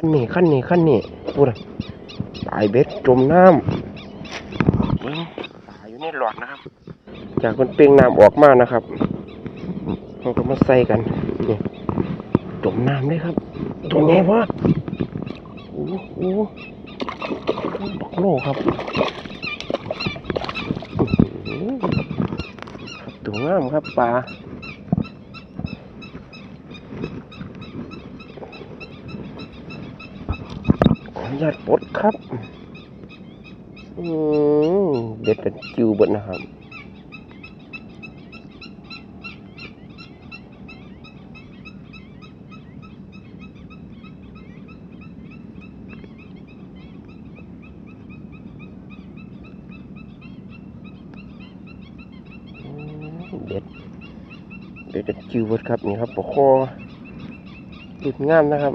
ขั้นนี้ขั้นนี้ขั้นนี้พูดอะตายเบ็ดจมน้ำเบิ้งตายอยู่ในหลอดนะครับ จากมันเปล่งน้ำออกมานะครับเราก็มาใส่กันนี่จมน้ำเลยครับตัวแม่วะโอ้โหบักโลครับอื้อหือครับตัวงามครับปลา อนุญาตปลดครับ อืมเด็ดกันจิวบดนะครับอืมเด็ดเด็ดกันจิวบดครับนี่ครับปลาคอดุดงามนะครับ